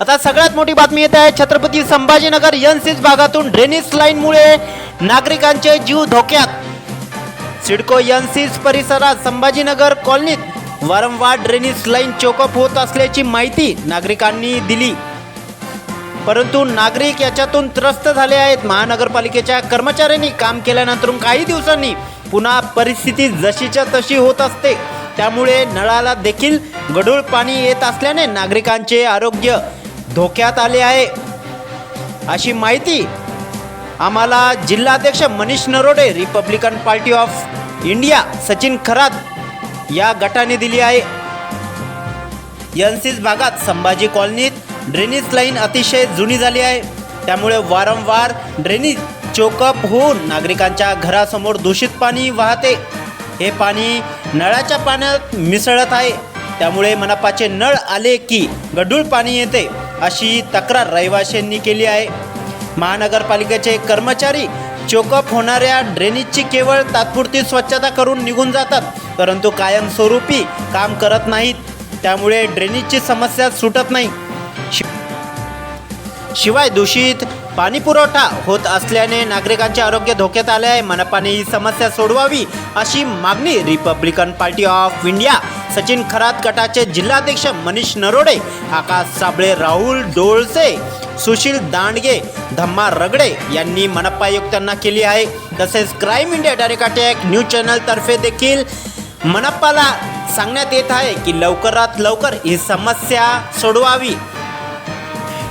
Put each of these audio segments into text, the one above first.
आता सगळ्यात मोठी बातमी येत आहे छत्रपती संभाजीनगर एनसीज भागातून ड्रेनेज लाईनमुळे नागरिकांचे जीव धोक्यात. सिडको एनसीज परिसरात संभाजीनगर कॉलनीत वारंवार ड्रेनेज लाईन चोकअप होत असल्याची माहिती नागरिकांनी दिली. परंतु नागरिक याच्यातून त्रस्त झाले आहेत. महानगरपालिकेच्या कर्मचाऱ्यांनी काम केल्यानंतर काही दिवसांनी पुन्हा परिस्थिती जशीच्या तशी होत असते. त्यामुळे नळाला देखील गढूळ पाणी येत असल्याने नागरिकांचे आरोग्य धोक्यात आले आहे. अशी माहिती आम्हाला जिल्हाध्यक्ष Manish Narode Republican party of India Sachin Kharat या गटाने दिली आहे. यनसीस भागात संभाजी कॉलनीत ड्रेनेज लाईन अतिशय जुनी झाली आहे. त्यामुळे वारंवार ड्रेनेज चोकअप होऊन नागरिकांच्या घरासमोर दूषित पाणी वाहते. हे पाणी नळाच्या पाण्यात मिसळत आहे. त्यामुळे मनपाचे नळ आले की गढूळ पाणी येते. अशी तक्रार रहिवाशांनी केली आहे. महानगरपालिकेचे कर्मचारी चोकअप होणाऱ्या ड्रेनेजची केवळ तात्पुरती स्वच्छता करून निघून जातात परंतु कायमस्वरूपी काम करत नाहीत. त्यामुळे ड्रेनेजची समस्या सुटत नाही. शि- शिवाय दूषित पाणी पुरवठा होत असल्याने नागरिकांचे आरोग्य धोक्यात आले आहे. मनपाने ही समस्या सोडवावी अशी मागणी Republican party of India Sachin Kharat गटाचे जिल्हाध्यक्ष मनीष नरोडे आकाश साबळे राहुल डोळसे सुशील दांडगे धम्मा रगडे यांनी मनपा आयुक्तांना केली आहे. तसेच crime India direct attack news चॅनलतर्फे देखील मनपाला सांगण्यात येत आहे की लवकरात लवकर ही समस्या सोडवावी.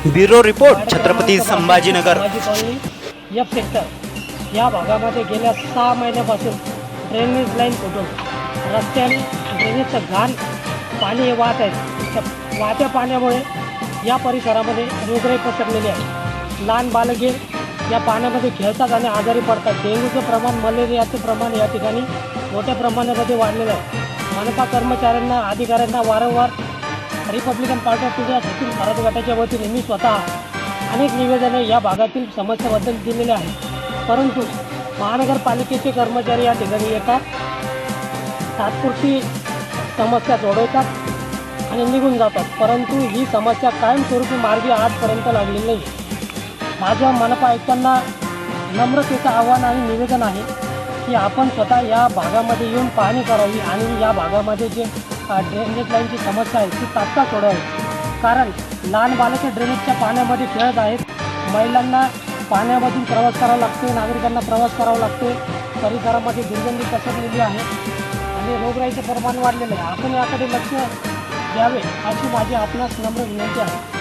Bureau report Chhatrapati Sambhajinagar. F sector या भागामध्ये गेल्या सहा महिन्यापासून ड्रेनेज लाईन फुटून रस्त्याने ड्रेनेजचं घाण पाणी हे वाहत आहे. त्या वाहत्या पाण्यामुळे या परिसरामध्ये रोगराई पसरलेली आहे. लहान बालके या पाण्यामध्ये खेळतात आणि आजारी पडतात. डेंग्यूचं प्रमाण मलेरियाचं प्रमाण या ठिकाणी मोठ्या प्रमाणामध्ये वाढलेलं आहे. मनपा कर्मचाऱ्यांना अधिकाऱ्यांना वारंवार Republican Party of India Sachin Bharat गटाच्या वतीने मी स्वतः अनेक निवेदने या भागातील समस्याबद्दल दिलेले आहेत. परंतु महानगरपालिकेचे कर्मचारी या ठिकाणी येतात. तात्पुरती समस्या सोडवतात आणि निघून जातात. परंतु ही समस्या कायमस्वरूपी मार्गी आजपर्यंत लागलेली नाही. माझ्या मनपा आयुक्तांना नम्रतेचं आव्हान आणि निवेदन आहे की आपण स्वतः या भागामध्ये येऊन पाहणी करावी आणि या भागामध्ये जे ड्रेनेज लाईनची समस्या आहे ती तात्काळ सोडवावी. कारण लहान बालके ड्रेनेजच्या पाण्यामध्ये खेळत आहेत. महिलांना पाण्यामधून प्रवास करावा लागतो नागरिकांना प्रवास करावा लागतो परिसरामध्ये दुर्गंधी पसरलेली आहे. म्हणजे रोगराईचं प्रमाण वाढलेलं आहे. आपण याकडे लक्ष द्यावे अशी माझी आपणास नम्र विनंती आहे.